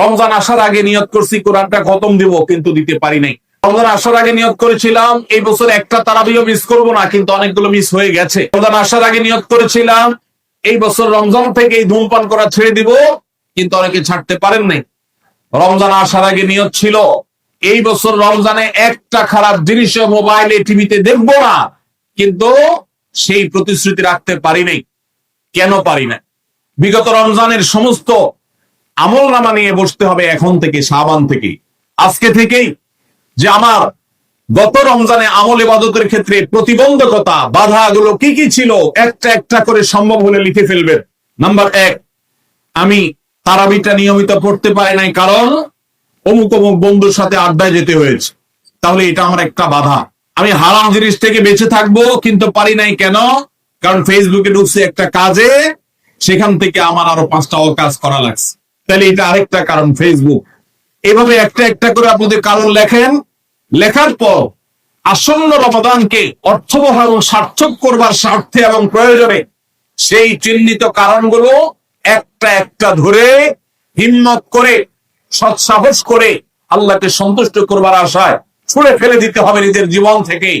রমজান আসার আগে নিয়ত করছি, কোরআনটা খতম দিব, কিন্তু দিতে পারি নাই। রমজান আসার আগে নিয়ত করেছিলাম, এই বছর একটা তারাবিও মিস করব না, কিন্তু অনেকগুলো মিস হয়ে গেছে। রমজান আসার আগে নিয়ত করেছিলাম, এই বছর রমজান থেকে এই ধূমপান করা ছেড়ে দিব, কিন্তু অনেকে ছাড়তে পারেন নাই। রমজান আসার আগে নিয়ত ছিল, এই বছর রমজানে একটা খারাপ জিনিস মোবাইলে, টিভিতে দেখব না, কিন্তু সেই প্রতিশ্রুতি রাখতে পারি নাই। কেন পারি না? বিগত রমজানের সমস্ত আমল নামা নিয়ে বসতে হবে এখন থেকে সাবান থেকে। আজকে থেকেই যে আমার গত রমজানে আমল ইবাদতের ক্ষেত্রে প্রতিবন্ধকতা, বাধাগুলো কি কি ছিল, একটা একটা করে সম্ভব হলে লিখে ফেলবেন। নাম্বার এক, আমি তারাবিটা নিয়মিত পড়তে পারি নাই, কারণ অমুক অমুক বন্ধুর সাথে আড্ডায় যেতে হয়েছে। তাহলে এটা আমার একটা বাধা। আমি হারাম জিনিস থেকে বেঁচে থাকব, কিন্তু পারি নাই কেন? কারণ ফেসবুকে ঢুকছে একটা কাজে, সেখান থেকে আমার আরও পাঁচটা কাজ করা লাগছে। তাহলে এটা আরেকটা কারণ ফেসবুক এভাবে একটা একটা করে আপনাদের কারণ লেখেন, লেখার পর আসন্ন রমাদানকে অর্থবহ এবং সার্থক করবার স্বার্থে এবং প্রয়োজনে সেই চিহ্নিত কারণগুলো একটা একটা ধরে হিম্মত করে, সৎসাহস করে আল্লাহকে সন্তুষ্ট করবার আশায় ছুড়ে ফেলে দিতে হবে নিজের জীবন থেকে।